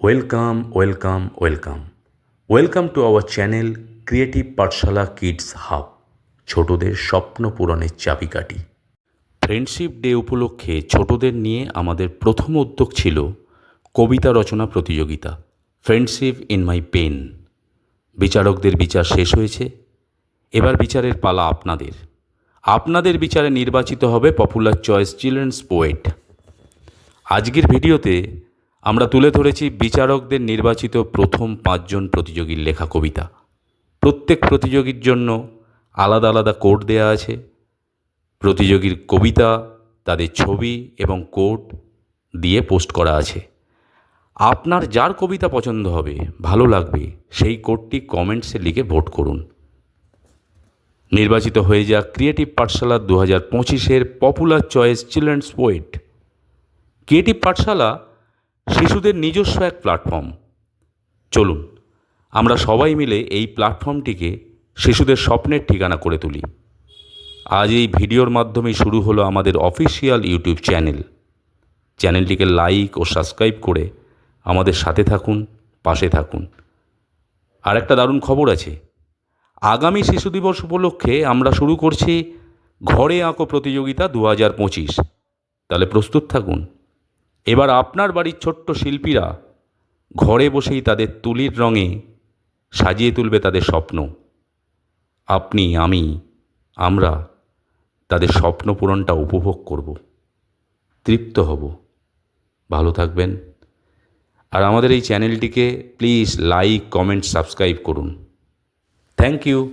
Welcome welcome welcome welcome to our channel creative Pathshala kids hub ছোটদের স্বপ্ন পূরণের চাবিকাঠি। ফ্রেন্ডশিপ ডে উপলক্ষে ছোটদের নিয়ে আমাদের প্রথম উদ্যোগ ছিল কবিতা রচনা প্রতিযোগিতা ফ্রেন্ডশিপ ইন মাই পেন বিচারকদের বিচার শেষ হয়েছে, এবার বিচারের পালা আপনাদের। আপনাদের বিচারে নির্বাচিত হবে পপুলার চয়েস চিলড্রেন্স পোয়েট আজকের ভিডিওতে আমরা তুলে ধরেছি বিচারকদের নির্বাচিত প্রথম পাঁচজন প্রতিযোগীর লেখা কবিতা। প্রত্যেক প্রতিযোগীর জন্য আলাদা আলাদা কোড দেয়া আছে। প্রতিযোগীর কবিতা, তাদের ছবি এবং কোড দিয়ে পোস্ট করা আছে। আপনার যার কবিতা পছন্দ হবে, ভালো লাগবে, সেই কোডটি কমেন্টসে লিখে ভোট করুন। নির্বাচিত হয়ে যাক ক্রিয়েটিভ পাঠশালা দু হাজার পঁচিশের popular choice children's poet. Creative Pathshala শিশুদের নিজস্ব এক প্ল্যাটফর্ম। চলুন, আমরা সবাই মিলে এই প্ল্যাটফর্মটিকে শিশুদের স্বপ্নের ঠিকানা করে তুলি। আজ এই ভিডিওর মাধ্যমে শুরু হলো আমাদের অফিসিয়াল ইউটিউব চ্যানেল। চ্যানেলটিকে লাইক ও সাবস্ক্রাইব করে আমাদের সাথে থাকুন, পাশে থাকুন। আর একটা দারুণ খবর আছে। আগামী শিশু দিবস উপলক্ষে আমরা শুরু করছি ঘরে আঁকো প্রতিযোগিতা দু হাজার পঁচিশ। তাহলে প্রস্তুত থাকুন। এবার আপনার বাড়ির ছোট্ট শিল্পীরা ঘরে বসেই তাদের তুলির রঙে সাজিয়ে তুলবে তাদের স্বপ্ন। আপনি, আমি, আমরা তাদের স্বপ্ন পূরণটা উপভোগ করব। তৃপ্ত হব। ভালো থাকবেন। আর আমাদের এই চ্যানেলটিকে প্লিজ লাইক, কমেন্ট, সাবস্ক্রাইব করুন। Thank you.